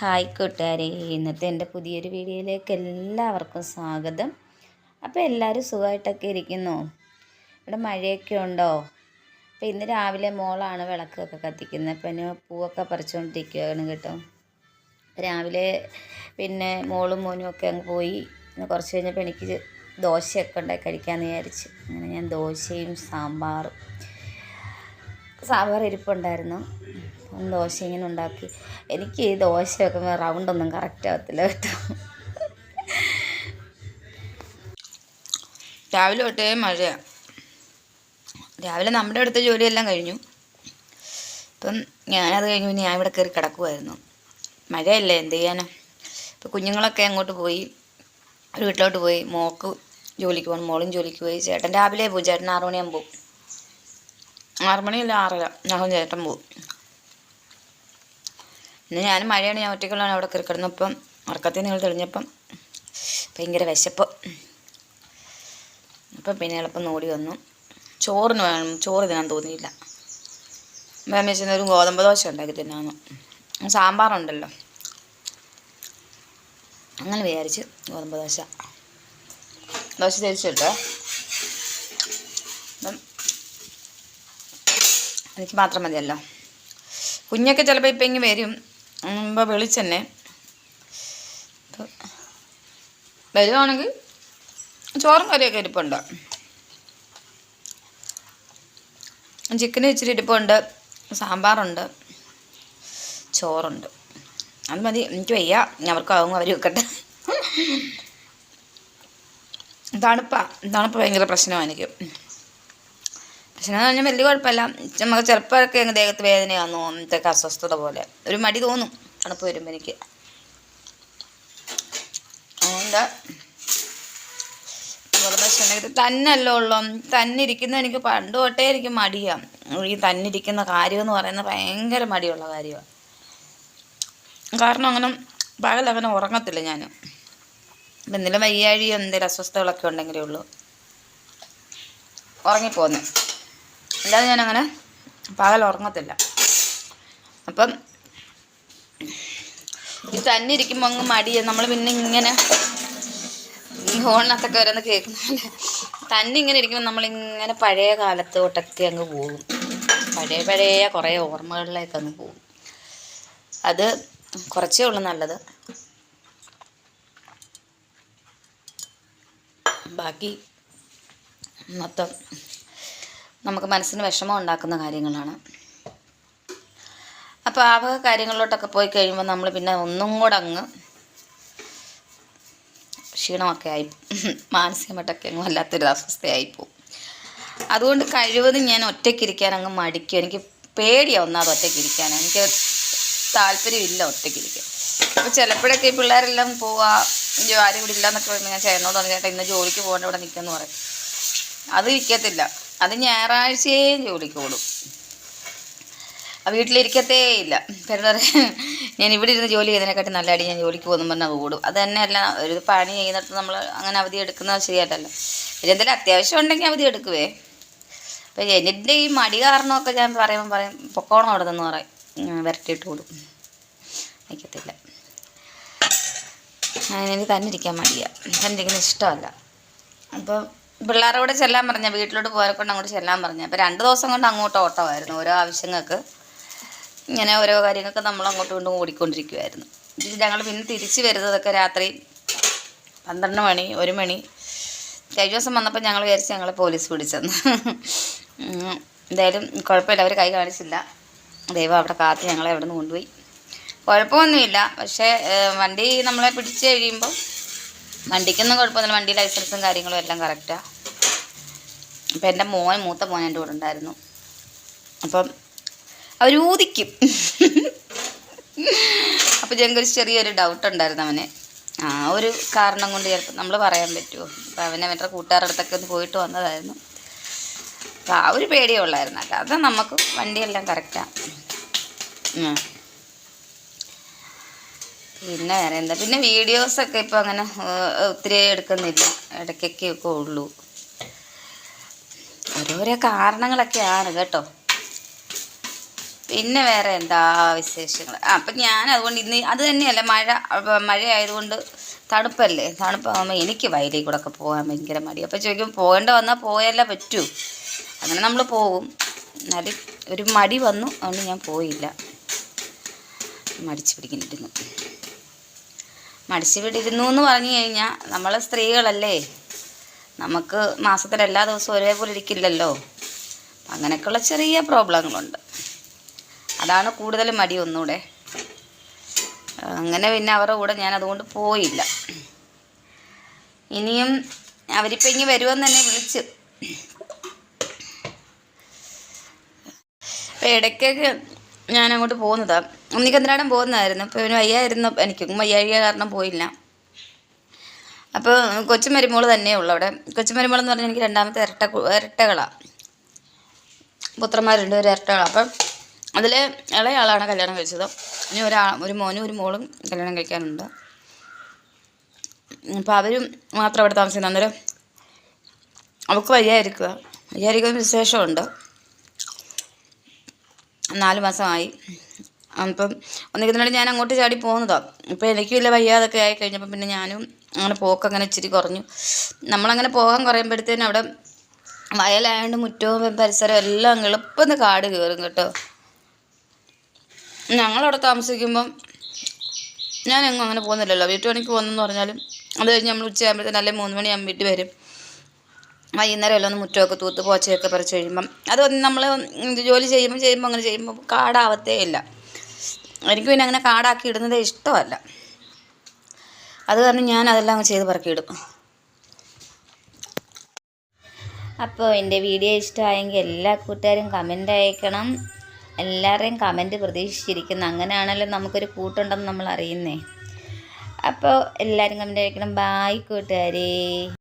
Hi കൂട്ടുകാരെ ഇന്നത്തെ എന്റെ പുതിയൊരു വീഡിയോയിലേക്ക് എല്ലാവർക്കും സ്വാഗതം. അപ്പോൾ എല്ലാവരും സുഖമായിട്ടൊക്കെ ഇരിക്കുന്നു? ഇവിടെ മഴയൊക്കെ ഉണ്ടോ? അപ്പോൾ ഇന്ന് രാവിലെ മോളാണ് വിളക്കൊക്കെ കത്തിക്കുന്നത്. അപ്പം എന്നെ പൂവൊക്കെ പറിച്ചുകൊണ്ടിരിക്കുകയാണ് കേട്ടോ. രാവിലെ പിന്നെ മോളും മോനും ഒക്കെ അങ്ങ് പോയി. പിന്നെ കുറച്ച് കഴിഞ്ഞപ്പോൾ എനിക്ക് ദോശയൊക്കെ ഉണ്ടാക്കി കഴിക്കാമെന്ന് വിചാരിച്ച്. അങ്ങനെ ഞാൻ ദോശയും സാമ്പാറും സാമ്പാർ ഇരിപ്പുണ്ടായിരുന്നു. ദോശ ഇങ്ങനെ ഉണ്ടാക്കി. എനിക്ക് ഈ ദോശ വെക്കുമ്പോൾ റൗണ്ടൊന്നും കറക്റ്റ് ആവത്തില്ല കേട്ടോ. രാവിലെ തൊട്ടേ മഴയാണ് രാവിലെ നമ്മുടെ അടുത്ത ജോലിയെല്ലാം കഴിഞ്ഞു. ഇപ്പം ഞാനത് കഴിഞ്ഞ് പിന്നെ ഞാൻ ഇവിടെ കയറി കിടക്കുമായിരുന്നു മഴയല്ലേ എന്ത് ചെയ്യാനാ? ഇപ്പം കുഞ്ഞുങ്ങളൊക്കെ അങ്ങോട്ട് പോയി ഒരു വീട്ടിലോട്ട് പോയി. മോക്ക് ജോലിക്ക് പോകണം മോളും ജോലിക്ക് പോയി. ചേട്ടൻ രാവിലെ പോകും ചേട്ടൻ ആറുമണിയാകുമ്പോൾ പോകും ആറ് മണിയല്ല ആറര. ഞാൻ ചേട്ടൻ പോകും പിന്നെ ഞാനും മഴയാണ് ഞാൻ ഒറ്റയ്ക്കുള്ളതാണ് അവിടെ കയറി കിടന്നപ്പം ഉറക്കത്തിൽ നിങ്ങൾ തെളിഞ്ഞപ്പം ഭയങ്കര വിശപ്പ്. അപ്പം പിന്നെ എളുപ്പം ഓടി വന്നു. ചോറിന് വേണം ചോറ് തിന്നാൻ തോന്നിയില്ല. വേമേച്ചിന് ഒരു ഗോതമ്പ് ദോശ ഉണ്ടാക്കി തിന്നാന്ന്. സാമ്പാറുണ്ടല്ലോ. അങ്ങനെ വിചാരിച്ച് ഗോതമ്പ് ദോശ. ദോശ തിരിച്ചിട്ടോ അപ്പം എനിക്ക് മാത്രം മതിയല്ലോ. കുഞ്ഞൊക്കെ ചിലപ്പോൾ ഇപ്പം ഇങ്ങനെ വരും. മുമ്പ് വെളിച്ചെണ്ണ വരുവാണെങ്കിൽ ചോറും കറിയൊക്കെ ഇരിപ്പുണ്ട്. ചിക്കൻ ഇച്ചിരി ഇരിപ്പുണ്ട് സാമ്പാറുണ്ട് ചോറുണ്ട്. അത് മതി എനിക്ക് വയ്യ. അവർക്കാവും അവർ വെക്കട്ടെ തണുപ്പാ. തണുപ്പ് ഭയങ്കര പ്രശ്നമാണ് എനിക്ക്. പ്രശ്നം എന്ന് പറഞ്ഞാൽ വലിയ കുഴപ്പമില്ല. നമുക്ക് ചിലപ്പോഴൊക്കെ അങ്ങ് ദേഹത്ത് വേദനയാന്ന് അങ്ങനത്തെയൊക്കെ അസ്വസ്ഥത പോലെ ഒരു മടി തോന്നും തണുപ്പ് വരുമ്പോൾ എനിക്ക്. അതുകൊണ്ട് ഇത് ഉള്ളു ഉള്ളൂ. തന്നെ ഇരിക്കുന്ന എനിക്ക് പണ്ട് തൊട്ടേ എനിക്ക് മടിയാണ് ഈ തന്നിരിക്കുന്ന കാര്യം എന്ന് പറയുന്നത് ഭയങ്കര മടിയുള്ള കാര്യമാണ് കാരണം അങ്ങനെ പകലങ്ങനെ ഉറങ്ങത്തില്ല ഞാൻ എന്തെങ്കിലും വയ്യാഴിയോ എന്തെങ്കിലും അസ്വസ്ഥതകളൊക്കെ ഉണ്ടെങ്കിലേ ഉള്ളൂ. ഉറങ്ങിപ്പോന്നെ. അല്ലാതെ ഞാനങ്ങനെ പകൽ ഉറങ്ങത്തില്ല. അപ്പം ഈ തന്നെ ഇരിക്കുമ്പോൾ അങ്ങ് മടിയ. നമ്മൾ പിന്നെ ഇങ്ങനെ ഈ ഹോണിനകത്തൊക്കെ ഓരോന്ന് കേൾക്കുന്നില്ല തന്നെ ഇങ്ങനെ ഇരിക്കുമ്പോൾ നമ്മളിങ്ങനെ പഴയ കാലത്തോട്ടൊക്കെ അങ്ങ് പോകും. പഴയ പഴയ കുറേ ഓർമ്മകളിലേക്ക് അങ്ങ് പോകും. അത് കുറച്ചേ ഉള്ളൂ നല്ലത്. ബാക്കി മൊത്തം നമുക്ക് മനസ്സിന് വിഷമം ഉണ്ടാക്കുന്ന കാര്യങ്ങളാണ്. അപ്പോൾ ആ വക കാര്യങ്ങളിലോട്ടൊക്കെ പോയി കഴിയുമ്പോൾ നമ്മൾ പിന്നെ ഒന്നും കൂടെ അങ്ങ് ക്ഷീണമൊക്കെ ആയി മാനസികമായിട്ടൊക്കെ അങ്ങ് വല്ലാത്തൊരു അസ്വസ്ഥയായിപ്പോവും അതുകൊണ്ട് കഴിവതും ഞാൻ ഒറ്റയ്ക്കിരിക്കാൻ അങ്ങ് മടിക്കും. എനിക്ക് പേടിയാണ് ഒന്നാമത് ഒറ്റയ്ക്കിരിക്കാൻ എനിക്ക് താല്പര്യമില്ല ഒറ്റയ്ക്കിരിക്കാൻ അപ്പോൾ ചിലപ്പോഴൊക്കെ ഈ പിള്ളേരെല്ലാം പോവാ ആരും ഇവിടെ ഇല്ലയെന്നൊക്കെ പറയുമ്പോൾ ഞാൻ ചേട്ടനോട് പറഞ്ഞു ചേട്ടാ ഇന്ന് ജോലിക്ക് പോകേണ്ട ഇവിടെ നിൽക്കുമെന്ന് പറയും. അത് ഇരിക്കത്തില്ല. അത് ഞായറാഴ്ചയും ജോലിക്ക് ഓടും വീട്ടിലിരിക്കത്തേ ഇല്ല. പെരുന്നാൾ ഞാൻ ഇവിടെ ഇരുന്ന് ജോലി ചെയ്തതിനെക്കാട്ടി നല്ല അടി ഞാൻ ജോലിക്ക് പോകുന്നു പറഞ്ഞാൽ ഓടും അത് തന്നെയല്ല ഒരു പണി ചെയ്യുന്നിടത്ത് നമ്മൾ അങ്ങനെ അവധി എടുക്കുന്നത് ശരിയല്ലല്ലോ പിന്നെ എന്തെങ്കിലും അത്യാവശ്യം ഉണ്ടെങ്കിൽ അവധി എടുക്കുവേ. അപ്പം എന്റെ ഈ മടി കാരണമൊക്കെ ഞാൻ പറയുമ്പോൾ പറയും പൊക്കോണം അവിടെ നിന്ന് പറയും. വരട്ടിയിട്ട് ഓടും ഞാൻ എനിക്ക് തന്നെ ഇരിക്കാൻ മടിയാണ് തന്നെ ഇരിക്കുന്നത് ഇഷ്ടമല്ല. അപ്പം പിള്ളേരോട് ചെല്ലാൻ പറഞ്ഞ വീട്ടിലോട്ട് പോരെ കൊണ്ട് അങ്ങോട്ട് ചെല്ലാൻ പറഞ്ഞ. അപ്പോൾ രണ്ട് ദിവസം കൊണ്ട് അങ്ങോട്ട് ഓട്ടമായിരുന്നു ഓരോ ആവശ്യങ്ങൾക്ക്. ഇങ്ങനെ ഓരോ കാര്യങ്ങൾക്ക് നമ്മൾ അങ്ങോട്ടും ഇങ്ങോട്ടും ഓടിക്കൊണ്ടിരിക്കുമായിരുന്നു ഞങ്ങൾ പിന്നെ തിരിച്ച് വരുന്നതൊക്കെ രാത്രി പന്ത്രണ്ട് മണി ഒരു മണി. കഴിഞ്ഞ ദിവസം വന്നപ്പോൾ ഞങ്ങൾ വിചാരിച്ച് ഞങ്ങളെ പോലീസ് പിടിച്ചെന്ന്. എന്തായാലും കുഴപ്പമില്ല അവർ കൈ കാണിച്ചില്ല. ദൈവം അവിടെ കാത്ത് ഞങ്ങളെ അവിടെ നിന്ന് കൊണ്ടുപോയി. കുഴപ്പമൊന്നുമില്ല പക്ഷേ വണ്ടി നമ്മളെ പിടിച്ച് കഴിയുമ്പോൾ വണ്ടിക്കൊന്നും കുഴപ്പമൊന്നുമില്ല. വണ്ടി ലൈസൻസും കാര്യങ്ങളും എല്ലാം കറക്റ്റാണ് അപ്പം എന്റെ മോൻ മൂത്ത മോൻ എന്റെ കൂടെ ഉണ്ടായിരുന്നു. അപ്പം അവർ ഊദിക്കും അപ്പോൾ ഞങ്ങൾക്ക് ചെറിയൊരു ഡൗട്ട് ഉണ്ടായിരുന്നു അവന്. ആ ഒരു കാരണം കൊണ്ട് ചിലപ്പോൾ നമ്മൾ പറയാൻ പറ്റുമോ അപ്പോൾ അവൻ അവന്റെ കൂട്ടുകാരുടെ അടുത്തൊക്കെ ഒന്ന് പോയിട്ട് വന്നതായിരുന്നു. അപ്പോൾ ആ ഒരു പേടിയേ ഉള്ളായിരുന്നു. അത് നമുക്ക് വണ്ടിയെല്ലാം കറക്റ്റാണ് പിന്നെ വേറെ എന്താ? പിന്നെ വീഡിയോസൊക്കെ ഇപ്പോൾ അങ്ങനെ ഒത്തിരി എടുക്കുന്നില്ല. ഇടയ്ക്കൊക്കെ ഉള്ളൂ. ഓരോരോ കാരണങ്ങളൊക്കെയാണ് കേട്ടോ. പിന്നെ വേറെ എന്താ വിശേഷങ്ങൾ? അപ്പം ഞാൻ അതുകൊണ്ട് ഇന്ന് അത് തന്നെയല്ല മഴ മഴ ആയതുകൊണ്ട് തണുപ്പല്ലേ? തണുപ്പാകുമ്പോൾ എനിക്ക് വയലിൽ കൂടെ ഒക്കെ പോകാൻ ഭയങ്കര മടി അപ്പോൾ ചോദിക്കും പോകേണ്ട വന്നാൽ പോയല്ലേ പറ്റൂ? അങ്ങനെ നമ്മൾ പോകും. എന്നാലും ഒരു മടി വന്നു അതുകൊണ്ട് ഞാൻ പോയില്ല. മടിച്ചു പിടിക്കുന്നിരുന്നു മടിച്ചു പിടിക്കുന്നു എന്ന് പറഞ്ഞു കഴിഞ്ഞാൽ നമ്മൾ സ്ത്രീകളല്ലേ? നമുക്ക് മാസത്തിൽ എല്ലാ ദിവസവും ഒരേപോലെ ഇരിക്കില്ലല്ലോ. അങ്ങനെയൊക്കെയുള്ള ചെറിയ പ്രോബ്ലങ്ങളുണ്ട്. അതാണ് കൂടുതൽ മടി ഒന്നുകൂടെ അങ്ങനെ പിന്നെ അവരുടെ കൂടെ ഞാൻ അതുകൊണ്ട് പോയില്ല. ഇനിയും അവരിപ്പോൾ ഇനി വരുമെന്ന് തന്നെ വിളിച്ച്. ഇടയ്ക്കൊക്കെ ഞാൻ അങ്ങോട്ട് പോകുന്നതാണ് ഉണ്ണിക്കന്തനാടൻ പോകുന്നതായിരുന്നു? അപ്പോൾ ഇവന് വയ്യായിരുന്നു. എനിക്ക് വയ്യാഴിക കാരണം പോയില്ല. അപ്പോൾ കൊച്ചുമരുമോൾ തന്നെ ഉള്ളു അവിടെ. കൊച്ചുമരുമോൾ എന്ന് പറഞ്ഞാൽ എനിക്ക് രണ്ടാമത്തെ ഇരട്ട ഇരട്ടകളാണ് പുത്രന്മാരുണ്ട് ഒരു ഇരട്ടകളാണ് അപ്പം അതിൽ ഇളയാളാണ് കല്യാണം കഴിച്ചത്. ഇനി ഒരാൾ ഒരു മോനും ഒരു മോളും കല്യാണം കഴിക്കാനുണ്ട്. അപ്പോൾ അവരും മാത്രം അവിടെ താമസിക്കുന്നത് അന്നേരം അവൾക്ക് വയ്യായിരിക്കുക. വയ്യായിരിക്കുന്ന വിശേഷമുണ്ട്. നാല് മാസമായി. അപ്പം ഒന്നിക്കുന്നുണ്ടെങ്കിൽ ഞാൻ അങ്ങോട്ട് ചാടി പോകുന്നതാണ് ഇപ്പം എനിക്കും ഇല്ല വയ്യാതൊക്കെ ആയി കഴിഞ്ഞപ്പോൾ പിന്നെ ഞാനും അങ്ങനെ പോക്കങ്ങനെ ഇച്ചിരി കുറഞ്ഞു. നമ്മളങ്ങനെ പോകാൻ കുറയുമ്പോഴത്തേനും അവിടെ വയലായതുകൊണ്ട് മുറ്റവും പരിസരവും എല്ലാം എളുപ്പം കാട് കയറും കേട്ടോ. ഞങ്ങളവിടെ താമസിക്കുമ്പം ഞാൻ എങ്ങും അങ്ങനെ പോകുന്നില്ലല്ലോ. വീട്ടു പണിക്ക് പോകുന്നെന്ന് പറഞ്ഞാലും അത് കഴിഞ്ഞ് നമ്മൾ ഉച്ചയാകുമ്പോഴത്തേനും അല്ലെങ്കിൽ മൂന്ന് മണിയാകുമ്പോൾ വീട്ടിൽ വരും. വൈകുന്നേരം എല്ലാം ഒന്ന് മുറ്റമൊക്കെ തൂത്ത് പോച്ചയൊക്കെ പറിച്ച് കഴിയുമ്പം. അത് നമ്മൾ ജോലി ചെയ്യുമ്പോൾ ചെയ്യുമ്പോൾ അങ്ങനെ ചെയ്യുമ്പോൾ കാടാവത്തേ ഇല്ല. എനിക്ക് പിന്നെ അങ്ങനെ കാടാക്കി ഇടുന്നത് ഇഷ്ടമല്ല. അത് കാരണം ഞാൻ അതെല്ലാം അങ്ങ് ചെയ്ത് പറക്കിയിടും അപ്പോൾ എന്റെ വീഡിയോ ഇഷ്ടമായെങ്കിൽ എല്ലാ കൂട്ടുകാരും കമന്റ് അയക്കണം. എല്ലാവരെയും കമന്റ് പ്രതീക്ഷിച്ചിരിക്കുന്നു. അങ്ങനെയാണല്ലോ നമുക്കൊരു കൂട്ടുണ്ടെന്ന് നമ്മൾ അറിയുന്നേ. അപ്പോൾ എല്ലാവരും കമന്റ് അയക്കണം. ബായ് കൂട്ടുകാരേ.